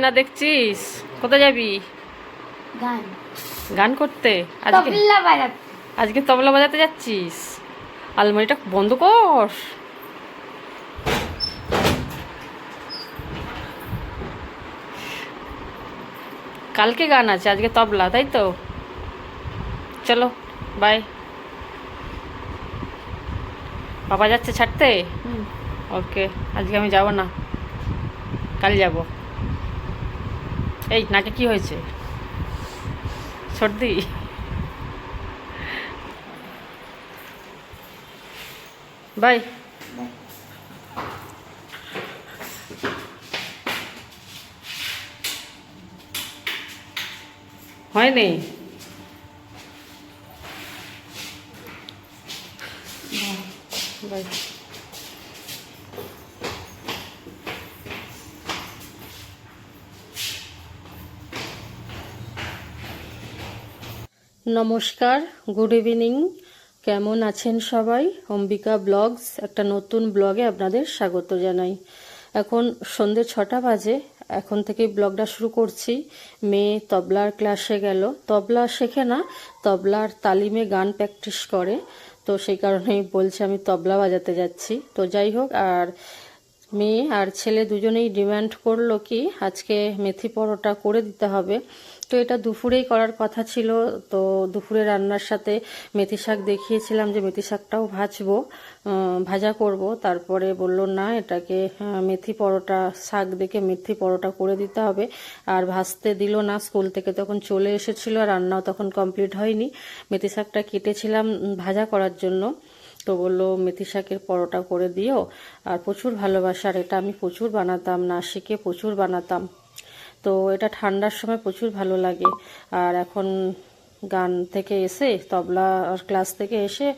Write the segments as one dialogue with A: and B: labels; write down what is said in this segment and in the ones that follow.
A: না দেখছিস? কোথায় যাবি?
B: গান।
A: গান করতে? আজকে? আজকে তবলা বাজাতে যাচ্ছিস? আলমারিটা বন্ধ কর। কালকে গান আছে আজকে তবলা তাই তো? চলো বাই বাবা যাচ্ছে ছাড়তে? ওকে আজকে আমি যাব না। কাল যাব। এই নাকে কি হয়েছে? সর্দি? বাই হয়নি? বাই নমস্কার, গুড ইভিনিং। কেমন আছেন সবাই? অম্বিকা ব্লগস, একটা নতুন ব্লগে আপনাদের স্বাগত জানাই। এখন সন্ধে ছটা বাজে, এখন থেকে ব্লগটা শুরু করছি। মেয়ে তবলার ক্লাসে গেল। তবলা শেখে না, তবলার তালিমে গান প্র্যাকটিস করে। তো সেই কারণেই বলছে আমি তবলা বাজাতে যাচ্ছি। তো যাই হোক, আর মেয়ে আর ছেলে দুজনেই ডিমান্ড করল কি আজকে মেথি পরোটা করে দিতে হবে। তো এটা দুপুরেই করার কথা ছিল। তো দুপুরে রান্নার সাথে মেথি শাক দেখিয়েছিলাম যে মেথি শাকটাও ভাজবো ভাজা করব। তারপরে বলল, না, এটাকে মেথি পরোটা, শাক দেখে মেথি পরোটা করে দিতে হবে। আর ভাজতে দিল না, স্কুল থেকে তখন চলে এসেছিল রান্নাও তখন কমপ্লিট হয়নি। মেথি শাকটা কেটেছিলাম ভাজা করার জন্য। তো বলল, মেথি শাকের পরোটা করে দিও, আর প্রচুর ভালোবাসার, এটা আমি প্রচুর বানাতাম, নাসিকে প্রচুর বানাতাম। তো এটা ঠান্ডার সময় প্রচুর ভালো লাগে। আর এখন গান থেকে এসে, তবলা ক্লাস থেকে এসে,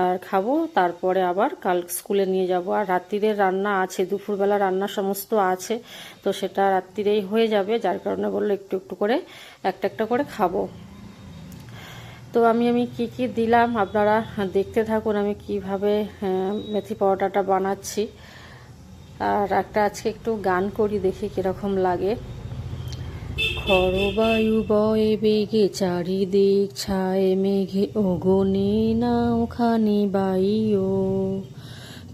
A: আর খাব, তারপরে আবার কাল স্কুলে নিয়ে যাব। আর রাত্রিদের রান্না আছে, দুপুরবেলা রান্না সমস্ত আছে, তো সেটা রাত্রিরেই হয়ে যাবে, যার কারণে বলল একটু একটু করে, একটা একটা করে খাব। তো আমি আমি কি কি দিলাম? আপনারা দেখতে থাকুন আমি কীভাবে মেথি পরোটাটা বানাচ্ছি। আর একটা আজকে একটু গান করি, দেখি কীরকম লাগে। খরবায়ু বয়ে বেগে, চারিদিক ছায় মেঘে ওগনে না ওখানে বাইও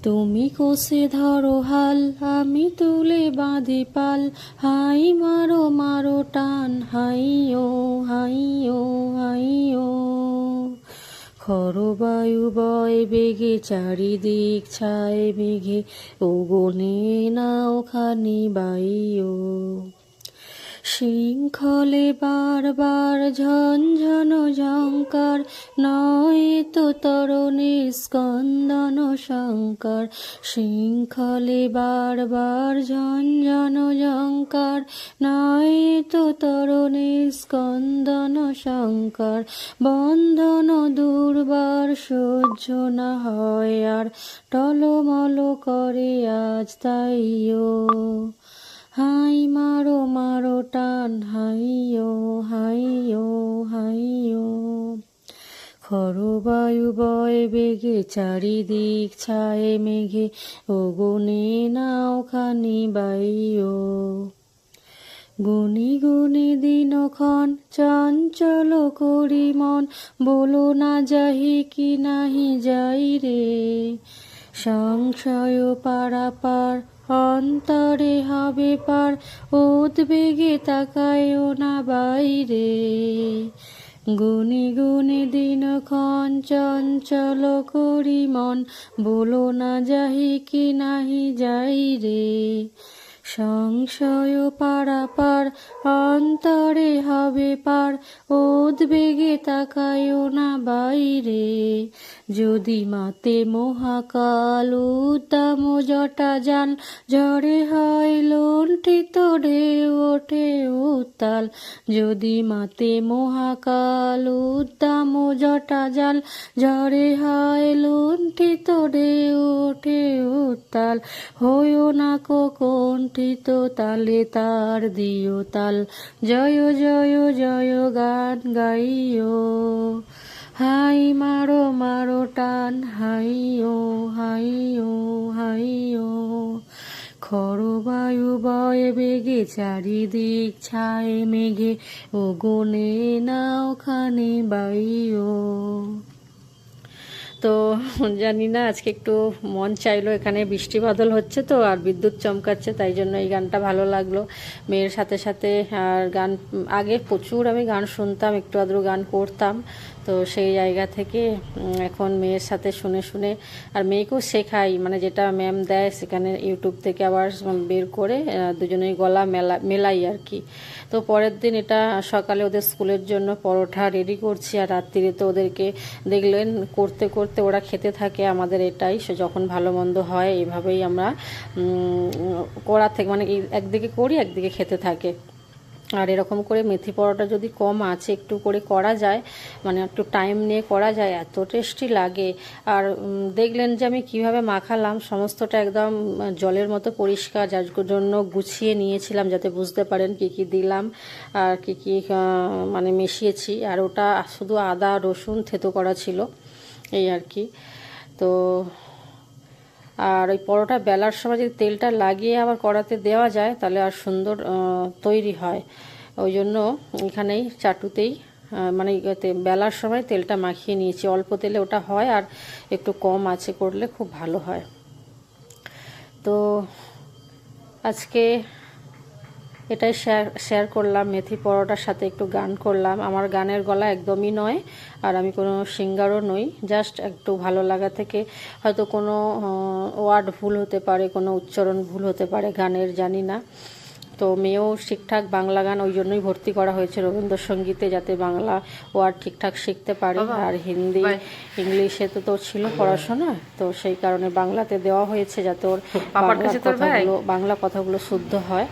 A: তুমি কোষে ধরো হাল, আমি তুলে বাঁধি পাল। হাই মারো মারো টান, হাই ও, হাই হাইও হাইও হাইও খরবায়ু বয় বেগে, চারিদিক ছায় মেঘে ওগনে নাও খানি বাইও শৃঙ্খলে বারবার ঝনঝন ঝঙ্কার, নয় তো তরণে স্কন্দন শঙ্কর। শৃঙ্খলে বারবার ঝনঝন ঝঙ্কার, নয় তো তরণে স্কন্দন শঙ্কর। বন্ধন দুর্বার সহ্য না হয় আর, টলমল করে আজ তাইও খরবায়ু বয় বেগে, চারিদিক ছায় মেঘে। ও গুনে নাও খানি বাইও গুনি গুনি দিনক্ষণ চঞ্চল করি মন। বলো না যাহি কি নাহি যাই রে। সংশয় পারাপার অন্তরে হবে পার। উদ্বেগে তাকায়ও না বাইরে। গুনি গুনি দিনক্ষণ চঞ্চল করি মন বলো না যাহি কি নাহি যাই রে। সংশয় পারাপার, অন্তরে হবে পার, উদ্বেগে তাকায়ও না বাইরে। যদি মাতে মহাকাল উদ্দাম জটা যান, ঝড়ে হয় লুণ্ঠিত ঢেউ ওঠে উত্তাল। যদি মাতে মহাকাল উদ্দাম জটা জাল ঝড়ে হয় লুণ্ঠিত ঢেউ ওঠে উত্তাল। হইও না কো কণ্ঠিত তালে তার দিও তাল। জয় জয় জয় গান গাইও। হাই মারো মারো টান, হাইও হাইও হাইও। খরবায়ু বয় বেগে, চারিদিক ছায় মেঘে। ও গনে না ওখানে বাইও। তো জানি না, আজকে একটু মন চাইলো, এখানে বৃষ্টি বাদল হচ্ছে তো, আর বিদ্যুৎ চমকাচ্ছে, তাই জন্য এই গানটা ভালো লাগল। মেয়ের সাথে সাথে, আর গান, আগে প্রচুর আমি গান শুনতাম, একটু আধটু গান করতাম, তো সেই জায়গা থেকে এখন মেয়ের সাথে শুনে শুনে, আর মেয়েকেও শেখাই মানে যেটা ম্যাম দেয়, সেখানে ইউটিউব থেকে আবার বের করে দুজনেই গলা মেলা, মেলাই আর কি। তো পরের দিন এটা সকালে ওদের স্কুলের জন্য পরোটা রেডি করছি, আর রাত্রিরে তো ওদেরকে দেখলেন, করতে করতে ওরা খেতে থাকে, আমাদের এটাই, সে যখন ভালো মন্দ হয় এভাবেই আমরা করা থেকে মানে একদিকে করি, একদিকে খেতে থাকে। আর এরকম করে মেথি পরোটা যদি কম আছে, একটু করে করা যায় মানে একটু টাইম নিয়ে করা যায়, এত টেস্টি লাগে। আর দেখলেন যে আমি কীভাবে মাখালাম, সমস্তটা একদম জলের মতো পরিষ্কার, যার জন্য গুছিয়ে নিয়েছিলাম, যাতে বুঝতে পারেন কি কি দিলাম, আর কি কি মানে মিশিয়েছি। আর ওটা শুধু আদা, রসুন, থেতো করা ছিল। এই আর কি। তো আর ওই পরোটা বেলার সময় যদি তেলটা লাগিয়ে আবার কড়াতে দেওয়া যায়, তাহলে আর সুন্দর তৈরি হয়। ওই জন্য এখানেই চাটুতেই মানে বেলার সময় তেলটা মাখিয়ে নিয়েছি। অল্প তেলে ওটা হয় আর একটু কম আছে করলে খুব ভালো হয়। তো আজকে এটাই শেয়ার শেয়ার করলাম মেথি পরোটার সাথে একটু গান করলাম। আমার গানের গলা একদমই নয় আর আমি কোনো সিঙ্গারও নই জাস্ট একটু ভালো লাগা থেকে। হয়তো কোনো ওয়ার্ড ভুল হতে পারে কোনো উচ্চারণ ভুল হতে পারে গানের জানি না। তো মেয়েও ঠিকঠাক বাংলা গান ওই জন্যই ভর্তি করা হয়েছে রবীন্দ্রসঙ্গীতে যাতে বাংলা ওয়ার্ড ঠিকঠাক শিখতে পারে। আর হিন্দি ইংলিশে তো তোর ছিল পড়াশোনা তো সেই কারণে বাংলাতে দেওয়া হয়েছে যাতে ওর বাংলা কথাগুলো বাংলা কথাগুলো শুদ্ধ হয়।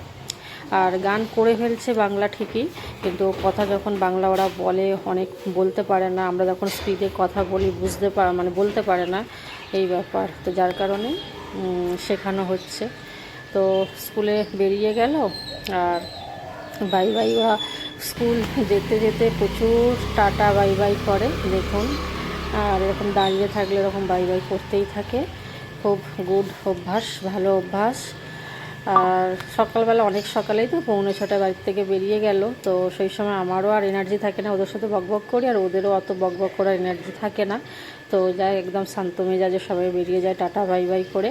A: আর গান করে ফেলছে বাংলা ঠিকই, কিন্তু কথা যখন বাংলা ওরা বলে অনেক বলতে পারে না, আমরা যখন স্পিডে কথা বলি বুঝতে পার মানে বলতে পারে না এই ব্যাপার। তো যার কারণে শেখানো হচ্ছে। তো স্কুলে বেরিয়ে গেল আর বাই বাই বা স্কুল যেতে যেতে প্রচুর টাটা বাই বাই করে, দেখুন। আর এরকম দাঁড়িয়ে থাকলে এরকম বাই বাই করতেই থাকে। খুব গুড অভ্যাস, ভালো অভ্যাস। আর সকালবেলা অনেক সকালেই তো পৌনে ছটা বাড়ি থেকে বেরিয়ে গেল। তো সেই সময় আমারও আর এনার্জি থাকে না, ওদের সাথে বকবক করি আর ওদেরও অত বকবক করার এনার্জি থাকে না। তো যাই, একদম শান্ত মেজাজে সবাই বেরিয়ে যায় টাটা, বাই বাই করে।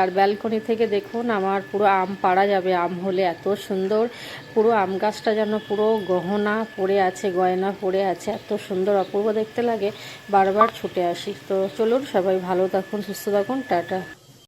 A: আর ব্যালকনি থেকে দেখুন, আমার পুরো আম পাড়া যাবে, আম হলে এত সুন্দর। পুরো আম গাছটা যেন পুরো গহনা পড়ে আছে, গয়না পড়ে আছে, এত সুন্দর অপূর্ব দেখতে লাগে। বারবার ছুটে আসি। তো চলুন সবাই ভালো থাকুন, সুস্থ থাকুন, টাটা।